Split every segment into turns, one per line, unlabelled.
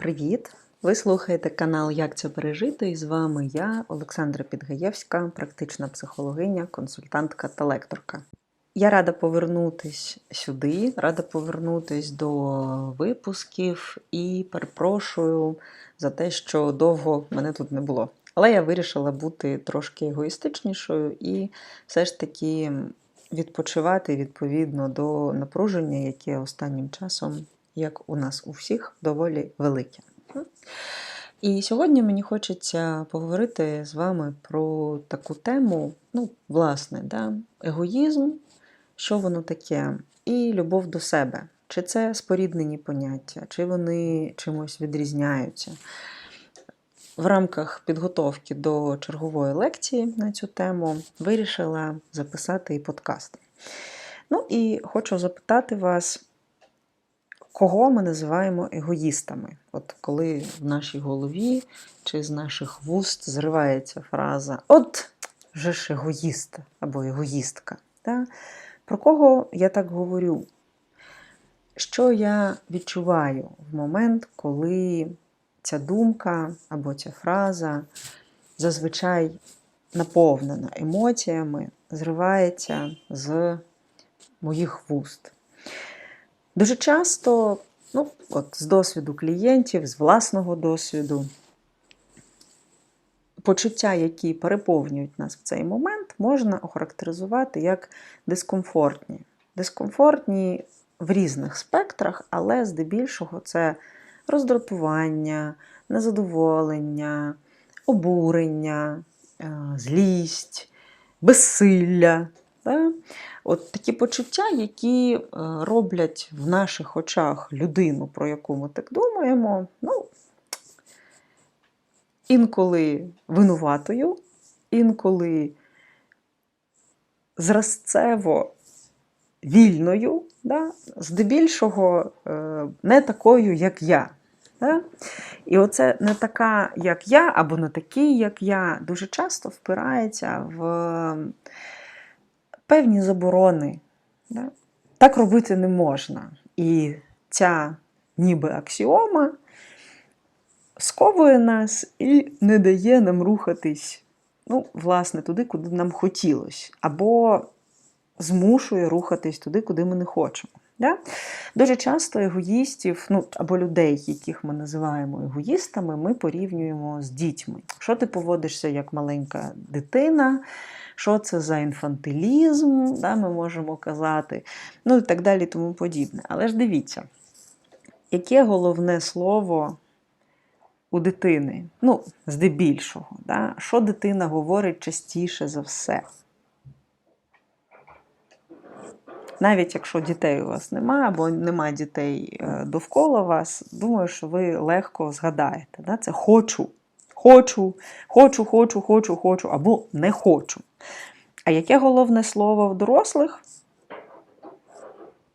Привіт! Ви слухаєте канал Як це пережити? І з вами я, Олександра Підгаєвська, практична психологиня, консультантка та лекторка. Я рада повернутись сюди, рада повернутись до випусків і перепрошую за те, що довго мене тут не було. Але я вирішила бути трошки егоїстичнішою і все ж таки відпочивати відповідно до напруження, яке останнім часом, як у нас у всіх, доволі велике. І сьогодні мені хочеться поговорити з вами про таку тему, ну, власне, да, егоїзм, що воно таке, і любов до себе. Чи це споріднені поняття, чи вони чимось відрізняються. В рамках підготовки до чергової лекції на цю тему вирішила записати і подкаст. Ну і хочу запитати вас, кого ми називаємо егоїстами? От коли в нашій голові чи з наших вуст зривається фраза От вже ж егоїст або егоїстка. Да? Про кого я так говорю? Що я відчуваю в момент, коли ця думка або ця фраза зазвичай наповнена емоціями, зривається з моїх вуст? Дуже часто, ну, от з досвіду клієнтів, з власного досвіду, почуття, які переповнюють нас в цей момент, можна охарактеризувати як дискомфортні. Дискомфортні в різних спектрах, але здебільшого це роздратування, незадоволення, обурення, е, злість, безсилля. Да? От такі почуття, які е, роблять в наших очах людину, про яку ми так думаємо, ну, інколи винуватою, інколи зразцево вільною, да? здебільшого е, не такою, як я. Да? І оце не така, як я, або не такий, як я, дуже часто впирається в певні заборони. Да? Так робити не можна. І ця ніби аксіома сковує нас і не дає нам рухатись, ну, власне, туди, куди нам хотілося, або змушує рухатись туди, куди ми не хочемо. Да? Дуже часто егоїстів, ну або людей, яких ми називаємо егоїстами, ми порівнюємо з дітьми. Що ти поводишся як маленька дитина? Що це за інфантилізм, да, ми можемо казати, ну і так далі, тому подібне. Але ж дивіться, яке головне слово у дитини? Ну, здебільшого, да? що дитина говорить частіше за все? Навіть якщо дітей у вас немає, або немає дітей е, довкола вас, думаю, що ви легко згадаєте. Да? Це хочу, хочу, хочу, хочу, хочу, хочу, або не хочу. А яке головне слово в дорослих?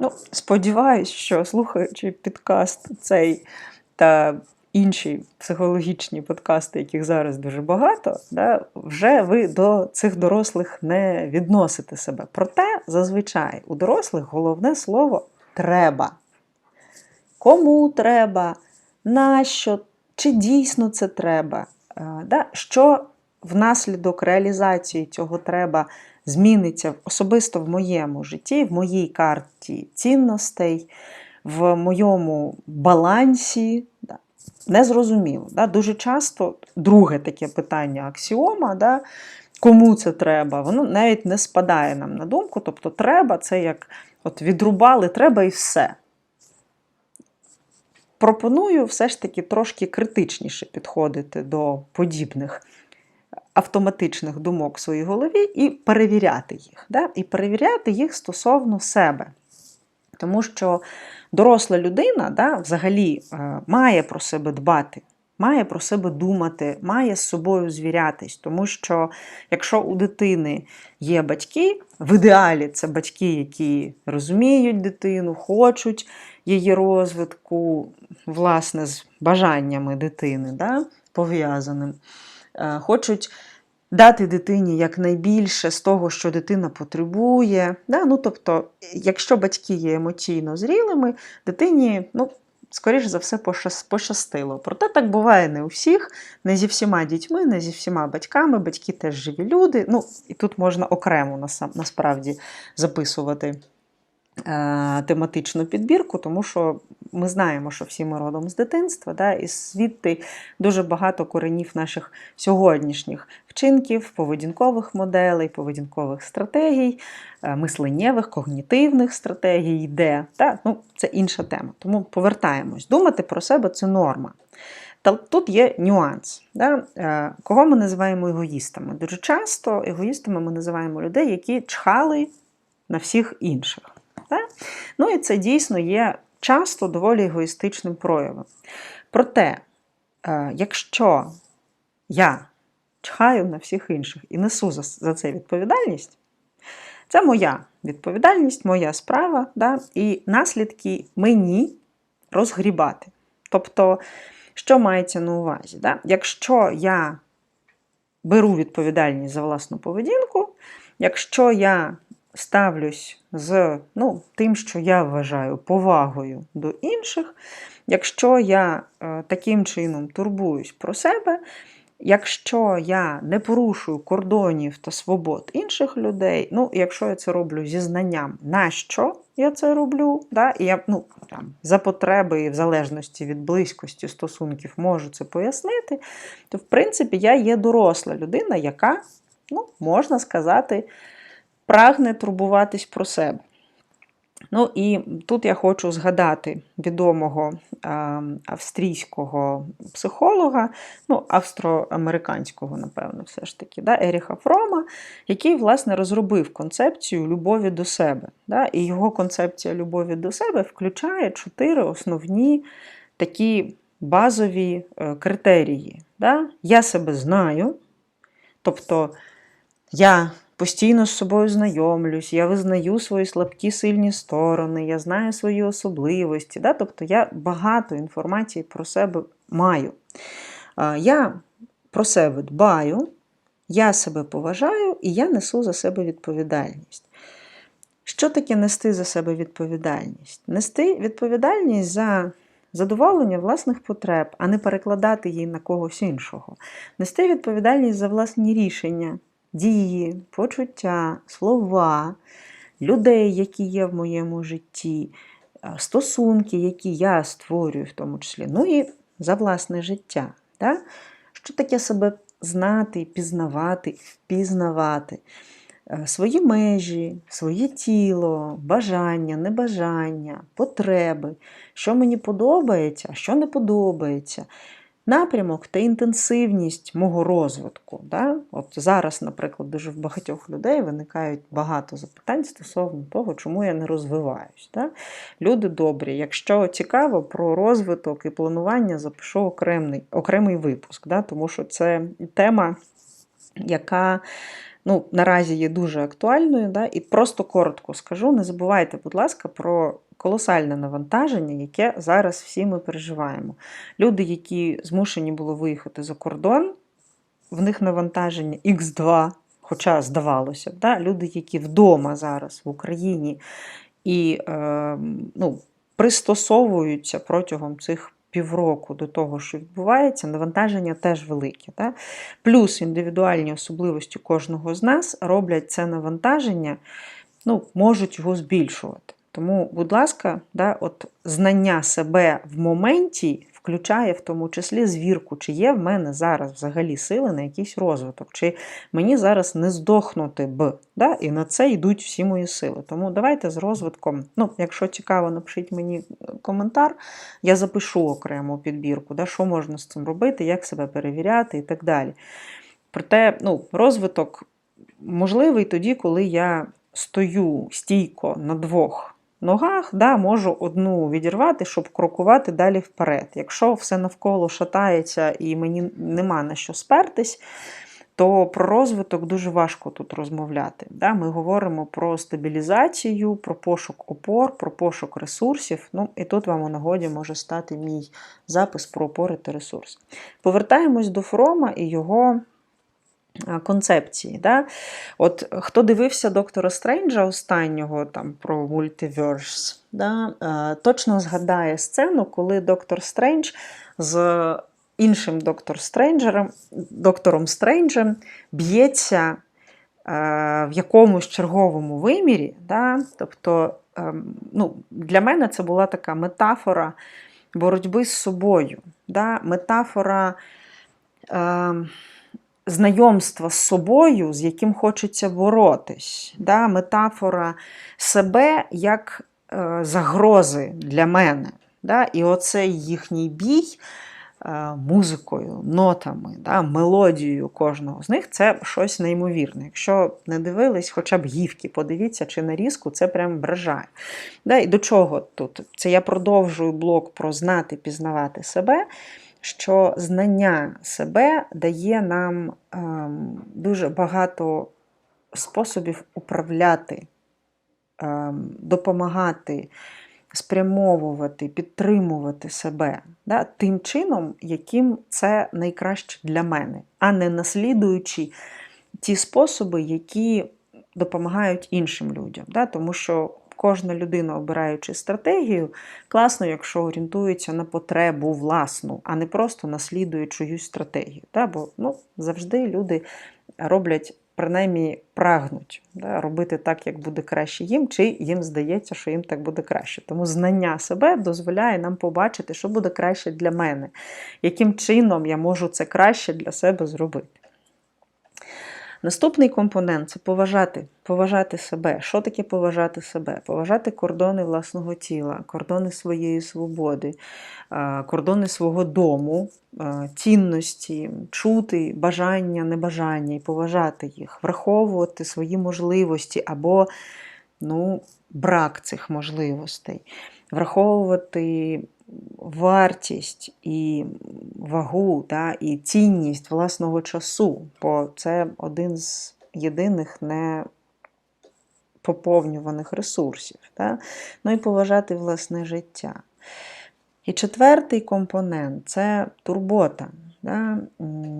Ну, сподіваюсь, що слухаючи підкаст цей та інші психологічні подкасти, яких зараз дуже багато, да, вже ви до цих дорослих не відносите себе. Проте, зазвичай, у дорослих головне слово треба. Кому треба, нащо, чи дійсно це треба? Да? Що внаслідок реалізації цього треба зміниться особисто в моєму житті, в моїй карті цінностей, в моєму балансі. Незрозуміло. Дуже часто друге таке питання аксіома, кому це треба, воно навіть не спадає нам на думку. Тобто, треба це як от відрубали, треба і все. Пропоную все ж таки трошки критичніше підходити до подібних автоматичних думок в своїй голові і перевіряти їх. Да? І перевіряти їх стосовно себе. Тому що доросла людина да, взагалі е, має про себе дбати, має про себе думати, має з собою звірятись. Тому що якщо у дитини є батьки, в ідеалі це батьки, які розуміють дитину, хочуть її розвитку, власне, з бажаннями дитини да, пов'язаним, е, хочуть дати дитині якнайбільше з того, що дитина потребує. Да? Ну, Тобто, якщо батьки є емоційно зрілими, дитині ну, скоріш за все, пощастило. Проте так буває не у всіх, не зі всіма дітьми, не зі всіма батьками. Батьки теж живі люди. Ну, і тут можна окремо насправді записувати тематичну підбірку, тому що ми знаємо, що всі ми родом з дитинства, да, і звідти дуже багато коренів наших сьогоднішніх вчинків, поведінкових моделей, поведінкових стратегій, е, мисленнєвих, когнітивних стратегій йде. Да? Ну, це інша тема. Тому повертаємось. Думати про себе це норма. Та тут є нюанс. Да? Е, Кого ми називаємо егоїстами? Дуже часто егоїстами ми називаємо людей, які чхали на всіх інших. Да? Ну і це дійсно є часто доволі егоїстичним проявом. Проте, е, якщо я чхаю на всіх інших і несу за це відповідальність, це моя відповідальність, моя справа, да? і наслідки мені розгрібати. Тобто, що мається на увазі? Да? Якщо я беру відповідальність за власну поведінку, якщо я ставлюсь з ну, тим, що я вважаю повагою до інших, якщо я е, таким чином турбуюсь про себе, якщо я не порушую кордонів та свобод інших людей, ну, якщо я це роблю зі знанням, на що я це роблю, да, і я ну, там, за потреби і в залежності від близькості стосунків можу це пояснити, то в принципі я є доросла людина, яка, ну, можна сказати, прагне турбуватись про себе. Ну і тут я хочу згадати відомого австрійського психолога, ну, австроамериканського, напевно, все ж таки, да, Еріха Фрома, який, власне, розробив концепцію любові до себе. Да, І його концепція любові до себе включає чотири основні такі базові е, критерії. Да? Я себе знаю, тобто я постійно з собою знайомлюсь, я визнаю свої слабкі сильні сторони, я знаю свої особливості. Да? Тобто я багато інформації про себе маю. Я про себе дбаю, я себе поважаю і я несу за себе відповідальність. Що таке нести за себе відповідальність? Нести відповідальність за задоволення власних потреб, а не перекладати її на когось іншого. Нести відповідальність за власні рішення, дії, почуття, слова, людей, які є в моєму житті, е, стосунки, які я створюю, в тому числі, ну і за власне життя. Да? Що таке себе знати, пізнавати, впізнавати? Е, Свої межі, своє тіло, бажання, небажання, потреби, що мені подобається, що не подобається, напрямок та інтенсивність мого розвитку. Да? От зараз, наприклад, дуже в багатьох людей виникають багато запитань стосовно того, чому я не розвиваюсь. Да? Люди добрі, якщо цікаво про розвиток і планування, запишу окремий, окремий випуск, да? тому що це тема, яка ну, наразі є дуже актуальною. Да? І просто коротко скажу: не забувайте, будь ласка, про колосальне навантаження, яке зараз всі ми переживаємо. Люди, які змушені були виїхати за кордон, в них навантаження Х2, хоча здавалося б, да? люди, які вдома зараз в Україні і е, ну, пристосовуються протягом цих півроку до того, що відбувається, навантаження теж велике. Да? Плюс індивідуальні особливості кожного з нас роблять це навантаження, ну, можуть його збільшувати. Тому, будь ласка, да, от знання себе в моменті включає в тому числі звірку, чи є в мене зараз взагалі сили на якийсь розвиток, чи мені зараз не здохнути б. Да? І на це йдуть всі мої сили. Тому давайте з розвитком. Ну, якщо цікаво, напишіть мені коментар, я запишу окрему підбірку, да, що можна з цим робити, як себе перевіряти і так далі. Проте, ну, розвиток можливий тоді, коли я стою стійко на двох ногах, да, можу одну відірвати, щоб крокувати далі вперед. Якщо все навколо шатається і мені нема на що спертись, то про розвиток дуже важко тут розмовляти. Да? Ми говоримо про стабілізацію, про пошук опор, про пошук ресурсів. Ну, І тут вам у нагоді може стати мій запис про опори та ресурси. Повертаємось до Фрома і його концепції. Да? От хто дивився доктора Стренджа останнього там про мультиверс, да? е, точно згадає сцену, коли доктор Стрендж з іншим доктор Стренджером, доктором Стренджем б'ється е, в якомусь черговому вимірі. Да? Тобто, ну, для мене це була така метафора боротьби з собою, да? метафора е, знайомства з собою, з яким хочеться боротись, да? метафора себе як е, загрози для мене. Да? І оцей їхній бій е, музикою, нотами, да? мелодією кожного з них це щось неймовірне. Якщо не дивились, хоча б гівки, подивіться чи нарізку, це прям вражає. Да? І до чого тут? Це я продовжую блок про знати, пізнавати себе. Що знання себе дає нам ем, дуже багато способів управляти, ем, допомагати, спрямовувати, підтримувати себе да, тим чином, яким це найкраще для мене, а не наслідуючи ті способи, які допомагають іншим людям. Да, Тому що кожна людина, обираючи стратегію, класно, якщо орієнтується на потребу власну, а не просто наслідує чиюсь стратегію. Да? Бо ну, завжди люди роблять, принаймні прагнуть да? робити так, як буде краще їм, чи їм здається, що їм так буде краще. Тому знання себе дозволяє нам побачити, що буде краще для мене, яким чином я можу це краще для себе зробити. Наступний компонент це поважати, поважати себе. Що таке поважати себе? Поважати кордони власного тіла, кордони своєї свободи, кордони свого дому, цінності, чути бажання, небажання і поважати їх, враховувати свої можливості або ну, брак цих можливостей, враховувати вартість і вагу та, і цінність власного часу, бо це один з єдиних не поповнюваних ресурсів. Та? Ну і поважати власне життя. І четвертий компонент це турбота. Да?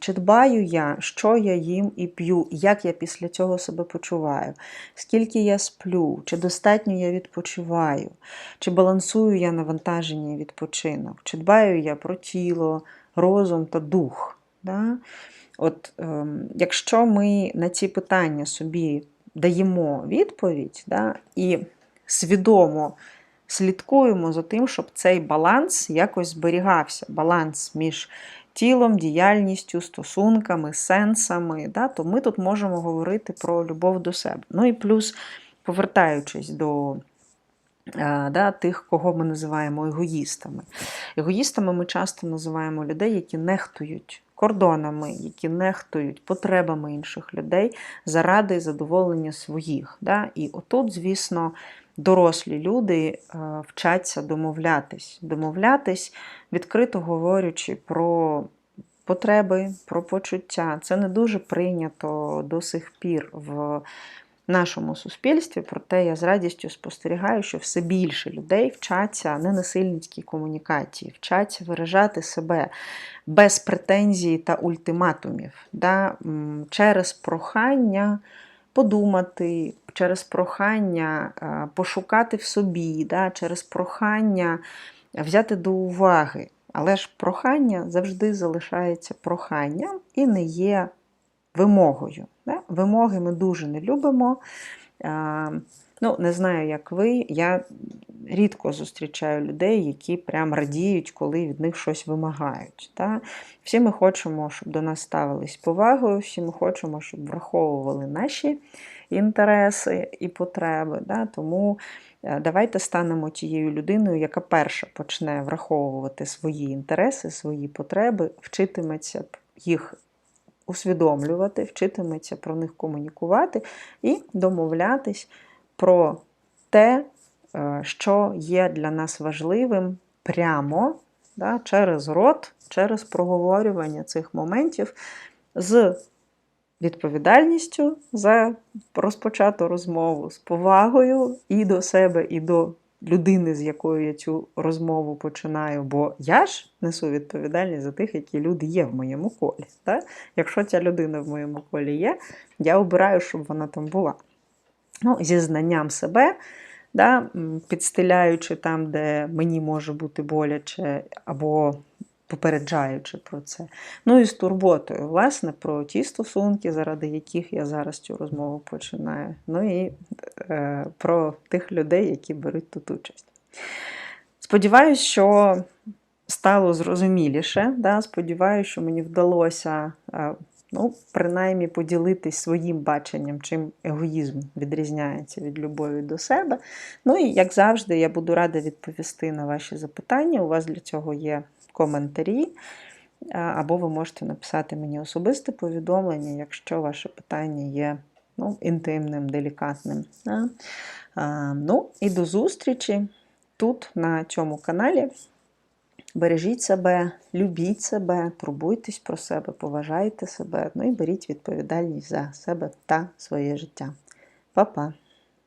Чи дбаю я, що я їм і п'ю, як я після цього себе почуваю, скільки я сплю, чи достатньо я відпочиваю, чи балансую я навантаження і відпочинок, чи дбаю я про тіло, розум та дух. Да? От, ем, Якщо ми на ці питання собі даємо відповідь да, і свідомо слідкуємо за тим, щоб цей баланс якось зберігався, баланс між тілом, діяльністю, стосунками, сенсами, да, то ми тут можемо говорити про любов до себе. Ну і плюс, повертаючись до да, Тих, кого ми називаємо егоїстами. Егоїстами ми часто називаємо людей, які нехтують кордонами, які нехтують потребами інших людей заради задоволення своїх. Да? І отут, звісно, дорослі люди е, вчаться домовлятись, домовлятись, відкрито говорячи про потреби, про почуття. Це не дуже прийнято до сих пір в нашому суспільстві, проте я з радістю спостерігаю, що все більше людей вчаться ненасильницькій комунікації, вчаться виражати себе без претензій та ультиматумів, да, через прохання подумати, через прохання е, пошукати в собі, да, через прохання взяти до уваги. Але ж прохання завжди залишається проханням і не є вимогою. Да? Вимоги ми дуже не любимо. Ну, Не знаю, як ви. Я рідко зустрічаю людей, які прям радіють, коли від них щось вимагають. Да? Всі ми хочемо, щоб до нас ставились повагою, всі ми хочемо, щоб враховували наші інтереси і потреби. Да? Тому е, давайте станемо тією людиною, яка перша почне враховувати свої інтереси, свої потреби, вчитиметься їх усвідомлювати, вчитиметься про них комунікувати і домовлятись про те, е, що є для нас важливим прямо да, через рот, через проговорювання цих моментів з відповідальністю за розпочату розмову, з повагою і до себе, і до людини, з якою я цю розмову починаю, бо я ж несу відповідальність за тих, які люди є в моєму колі. Так? Якщо ця людина в моєму колі є, я обираю, щоб вона там була. Ну, зі знанням себе, да, м, підстеляючи там, де мені може бути боляче, або попереджаючи про це. Ну і з турботою, власне, про ті стосунки, заради яких я зараз цю розмову починаю. Ну і е, про тих людей, які беруть тут участь. Сподіваюсь, що стало зрозуміліше. Да? Сподіваюся, що мені вдалося. е, Ну, принаймні поділитись своїм баченням, чим егоїзм відрізняється від любові до себе. Ну і як завжди, я буду рада відповісти на ваші запитання. У вас для цього є коментарі, або ви можете написати мені особисте повідомлення, якщо ваше питання є ну, інтимним, делікатним. А, Ну і до зустрічі тут, на цьому каналі. Бережіть себе, любіть себе, турбуйтесь про себе, поважайте себе, ну і беріть відповідальність за себе та своє життя. Па-па!